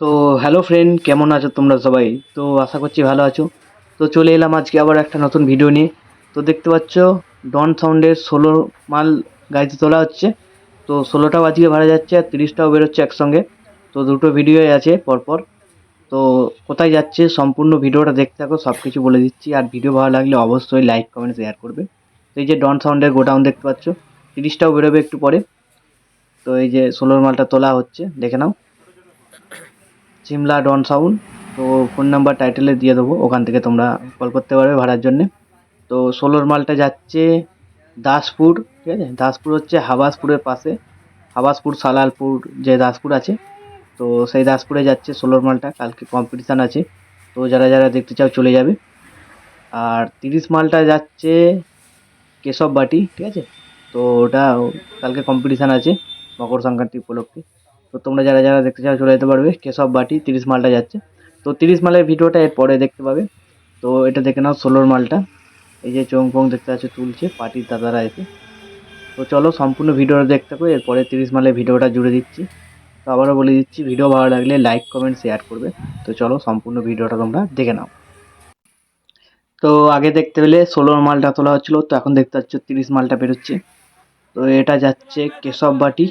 তো hello friend কেমন আছো তোমরা সবাই? তো আশা করছি ভালো আছো। তো চলে এলাম আজকে আবার একটা নতুন ভিডিও নিয়ে। তো দেখতে পাচ্ছ ডন সাউন্ডের ষোলো মাল গাড়িতে তোলা হচ্ছে। তো ষোলোটাও আজকে ভাড়া যাচ্ছে আর তিরিশটাও বেরোচ্ছে একসঙ্গে। তো দুটো ভিডিওই আছে পরপর। তো কোথায় যাচ্ছে, সম্পূর্ণ ভিডিওটা দেখতে থাকো সব কিছু বলে দিচ্ছি। আর ভিডিও ভালো লাগলে অবশ্যই লাইক কমেন্ট শেয়ার করবে। তো এই যে ডন সাউন্ডের গোডাউন দেখতে পাচ্ছ, তিরিশটাও বেরোবে একটু পরে। তো এই যে ষোলোর মালটা তোলা হচ্ছে, দেখে নাও। সিমলা ডন সাউন্ড তো ফোন নাম্বার টাইটেলে দিয়ে দেবো, ওখান থেকে তোমরা কল করতে পারবে ভাড়ার জন্যে। তো ষোলোর মালটা যাচ্ছে দাসপুর, ঠিক আছে? দাসপুর হচ্ছে হাবাসপুরের পাশে, হাবাসপুর, সালালপুর যে দাসপুর আছে, তো সেই দাসপুরে যাচ্ছে ষোলোর মালটা কালকে কম্পিটিশান আছে, তো যারা যারা দেখতে চাও চলে যাবে। আর তিরিশ মালটা যাচ্ছে কেশব বাটি ঠিক আছে? তো ওটা কালকে কম্পিটিশান আছে, মকর সংক্রান্তি উপলক্ষে। তো তোমরা যারা যারা দেখতে চাও চলে যেতে পারবে, কেশব বাটি, তিরিশ মালটা যাচ্ছে। তো তিরিশ মালের ভিডিওটা এর পরে দেখতে পাবে। তো এটা দেখে নাও ষোলোর মালটা। এই যে চোং ফোং দেখতে পাচ্ছ, তুলছে পার্টির দাদারা এসে। তো চলো সম্পূর্ণ ভিডিওটা দেখতে পাবে এরপরে তিরিশ মালের ভিডিওটা জুড়ে দিচ্ছি। তো আবারও বলে দিচ্ছি, ভিডিও ভালো লাগলে লাইক, কমেন্ট, শেয়ার করবে। তো চলো সম্পূর্ণ ভিডিওটা তোমরা দেখে নাও। তো আগে দেখতে পেলে ষোলোর মালটা তোলা হচ্ছিল, তো এখন দেখতে পাচ্ছ তিরিশ মালটা বেরোচ্ছে। তো এটা যাচ্ছে কেশব বাটি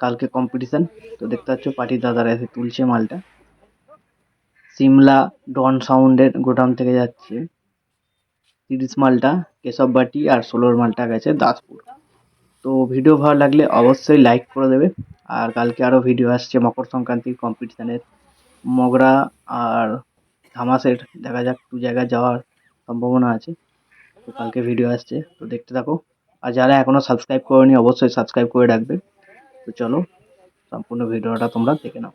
কালকে কম্পিটিশান তো দেখতে পাচ্ছ পার্টির দাদারা এসে তুলছে মালটা। সিমলা ডন সাউন্ডের গোডাউন থেকে যাচ্ছে। তিরিশ মালটা, কেশব বাটি আর ষোলোর মালটা গেছে দাসপুর। তো ভিডিও ভালো লাগলে অবশ্যই লাইক করে দেবে। আর কালকে আরও ভিডিও আসছে মকর সংক্রান্তির কম্পিটিশানের মগরা আর ধামাসের, দেখা যাক দু জায়গায় যাওয়ার সম্ভাবনা আছে। তো কালকে ভিডিও আসছে, তো দেখতে থাকো। আর যারা এখনও সাবস্ক্রাইব করেনি, অবশ্যই সাবস্ক্রাইব করে রাখবে। তো চলো সম্পূর্ণ ভিডিওটা তোমরা দেখে নাও।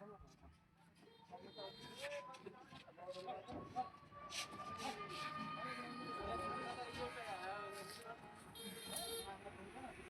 Sana bak.